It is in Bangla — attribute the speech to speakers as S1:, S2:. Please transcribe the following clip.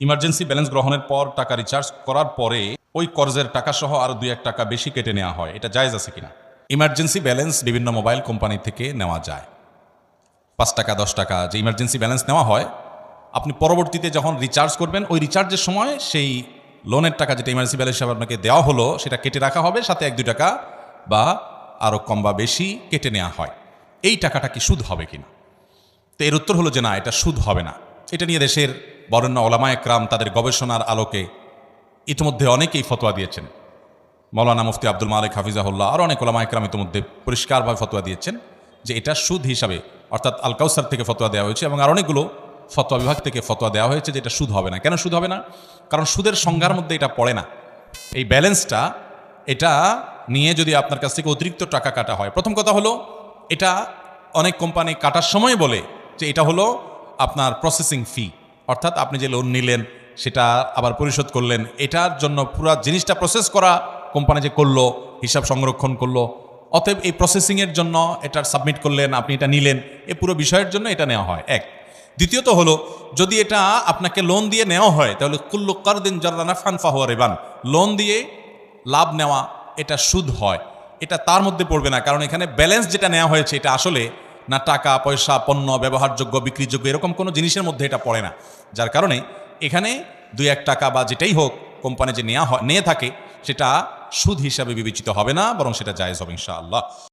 S1: ইমার্জেন্সি ব্যালেন্স গ্রহণের পর টাকা রিচার্জ করার পরে ওই কর্জের টাকা সহ আরও দুই এক টাকা বেশি কেটে নেওয়া হয়। এটা জায়েজ আছে কিনা? ইমার্জেন্সি ব্যালেন্স বিভিন্ন মোবাইল কোম্পানি থেকে নেওয়া যায়। পাঁচ টাকা, দশ টাকা যে ইমার্জেন্সি ব্যালেন্স নেওয়া হয়, আপনি পরবর্তীতে যখন রিচার্জ করবেন, ওই রিচার্জের সময় সেই লোনের টাকা যেটা ইমার্জেন্সি ব্যালেন্স হিসাবে আপনাকে দেওয়া হলো, সেটা কেটে রাখা হবে, সাথে এক, দুই টাকা বা আরও কম বা বেশি কেটে নেওয়া হয়। এই টাকাটা কি সুদ হবে কিনা? তো এর উত্তর হলো যে না, এটা সুদ হবে না। এটা নিয়ে দেশের বরেণ্য ওলামা একরাম তাদের গবেষণার আলোকে ইতিমধ্যে অনেকেই ফতোয়া দিয়েছেন। মৌলানা মুফতি আব্দুল মালিক হাফিজাহুল্লাহ আর অনেক ওলামা একরাম ইতিমধ্যে পরিষ্কারভাবে ফতোয়া দিয়েছেন যে এটা সুদ হিসাবে, অর্থাৎ আলকাউসার থেকে ফতোয়া দেওয়া হয়েছে এবং আর অনেকগুলো ফতোয়া বিভাগ থেকে ফতোয়া দেওয়া হয়েছে যে এটা সুদ হবে না। কেন সুদ হবে না? কারণ সুদের সংজ্ঞার মধ্যে এটা পড়ে না। এই ব্যালেন্সটা, এটা নিয়ে যদি আপনার কাছ থেকে অতিরিক্ত টাকা কাটা হয়, প্রথম কথা হলো এটা অনেক কোম্পানি কাটার সময় বলে যে এটা হলো আপনার প্রসেসিং ফি অর্থাৎ আপনি যে লোন নিলেন, সেটা আবার পরিশোধ করলেন, এটার জন্য পুরো জিনিসটা প্রসেস করা কোম্পানি যে করল, হিসাব সংরক্ষণ করল। অতএব এই প্রসেসিংয়ের জন্য এটা সাবমিট করলেন, আপনি এটা নিলেন এই পুরো বিষয়ের জন্য এটা নেওয়া হয়। এক। দ্বিতীয়ত হলো, যদি এটা আপনাকে লোন দিয়ে নেওয়া হয়, তাহলে কুল্লু কারদিন জরানাফান ফাহুয়া রেবান। লোন দিয়ে লাভ নেওয়া, এটা সুদ হয়। এটা তার মধ্যে পড়বে না, কারণ এখানে ব্যালেন্স যেটা নেওয়া হয়েছে, এটা আসলে না টাকা, পয়সা, পণ্য, ব্যবহারযোগ্য, বিক্রিযোগ্য, এরকম কোনো জিনিসের মধ্যে এটা পড়ে না। যার কারণে এখানে দুই এক টাকা বা যেটাই হোক কোম্পানি যে নেওয়া হয়, নিয়ে থাকে, সেটা সুদ হিসাবে বিবেচিত হবে না, বরং সেটা জায়েজ হবে ইনশাআল্লাহ।